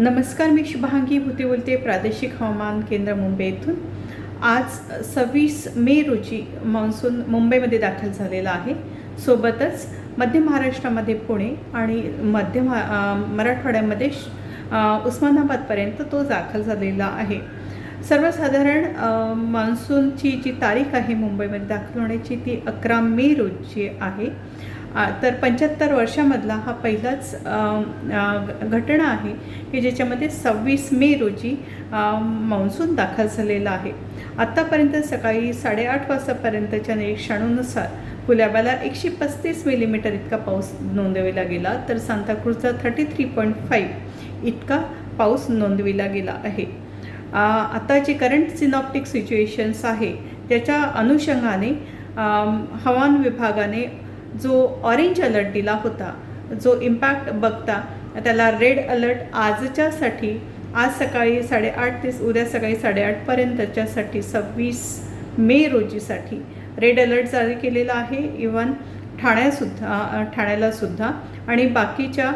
नमस्कार मी शुभांगी भूते बोलते प्रादेशिक हवामान केंद्र मुंबई येथून. आज सव्वीस मे रोजी मान्सून मुंबईमध्ये दाखल झालेला आहे. सोबतच मध्य महाराष्ट्रामध्ये पुणे आणि मध्य मराठवाड्यामध्ये श- उस्मानाबादपर्यंत तो दाखल झालेला आहे. सर्वसाधारण मान्सूनची जी तारीख आहे मुंबईमध्ये दाखल होण्याची ती अकरा मे रोजी आहे. तर पंच्याहत्तर वर्षामधला हा पहिलाच घटना आहे की ज्याच्यामध्ये सव्वीस मे रोजी मान्सून दाखल झालेला आहे. आत्तापर्यंत सकाळी साडेआठ वाजतापर्यंतच्या निरीक्षणानुसार कुलाब्याला एकशे पस्तीस मिलीमीटर इतका पाऊस नोंदविला गेला तर सांताक्रूजचा थर्टी थ्री पॉईंट फाईव्ह इतका पाऊस नोंदविला गेला आहे. आता जे करंट सिनॉप्टिक सिच्युएशन्स आहे त्याच्या अनुषंगाने हवामान विभागाने जो ऑरेंज अलर्ट दिला होता जो इम्पॅक्ट बघता त्याला रेड अलर्ट आजच्यासाठी आज सकाळी साडेआठ ते उद्या सकाळी साडेआठपर्यंतच्यासाठी सव्वीस मे रोजीसाठी रेड अलर्ट जारी केलेला आहे. इवन ठाण्यासुद्धा ठाण्यालासुद्धा आणि बाकीच्या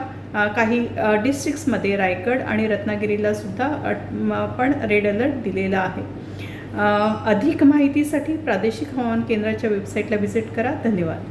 काही डिस्ट्रिक्ट्समध्ये रायगड आणि रत्नागिरीलासुद्धा अ, पण रेड अलर्ट दिलेला आहे. अधिक माहितीसाठी प्रादेशिक हवामान केंद्राच्या वेबसाईटला व्हिजिट करा. धन्यवाद.